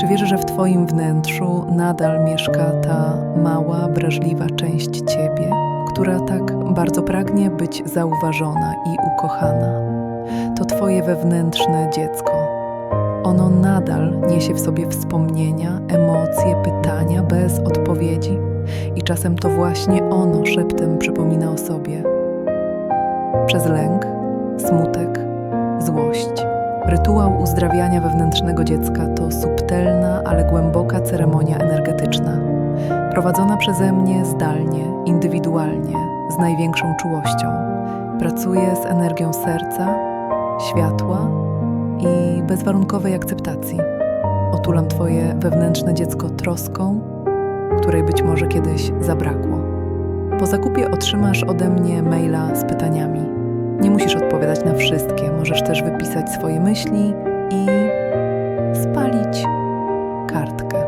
Czy wiesz, że w Twoim wnętrzu nadal mieszka ta mała, wrażliwa część Ciebie, która tak bardzo pragnie być zauważona i ukochana? To Twoje wewnętrzne dziecko. Ono nadal niesie w sobie wspomnienia, emocje, pytania bez odpowiedzi. I czasem to właśnie ono szeptem przypomina o sobie. Przez lęk, smutek, złość. Rytuał uzdrawiania wewnętrznego dziecka to subtelna, ale głęboka ceremonia energetyczna, prowadzona przeze mnie zdalnie, indywidualnie, z największą czułością. Pracuję z energią serca, światła i bezwarunkowej akceptacji. Otulam Twoje wewnętrzne dziecko troską, której być może kiedyś zabrakło. Po zakupie otrzymasz ode mnie maila z pytaniami. Nie musisz odpowiadać na wszystkie, możesz też wypisać swoje myśli i spalić kartkę.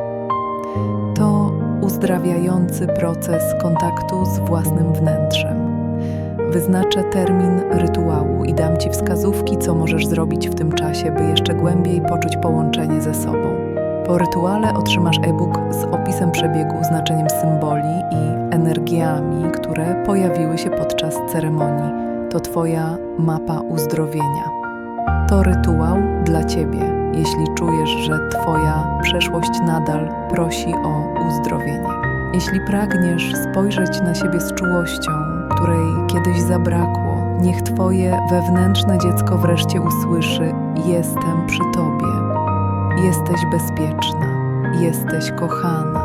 To uzdrawiający proces kontaktu z własnym wnętrzem. Wyznaczę termin rytuału i dam Ci wskazówki, co możesz zrobić w tym czasie, by jeszcze głębiej poczuć połączenie ze sobą. Po rytuale otrzymasz e-book z opisem przebiegu, znaczeniem symboli i energiami, które pojawiły się podczas ceremonii. To Twoja mapa uzdrowienia. To rytuał dla Ciebie, jeśli czujesz, że Twoja przeszłość nadal prosi o uzdrowienie. Jeśli pragniesz spojrzeć na siebie z czułością, której kiedyś zabrakło, niech Twoje wewnętrzne dziecko wreszcie usłyszy: Jestem przy Tobie. Jesteś bezpieczna, jesteś kochana,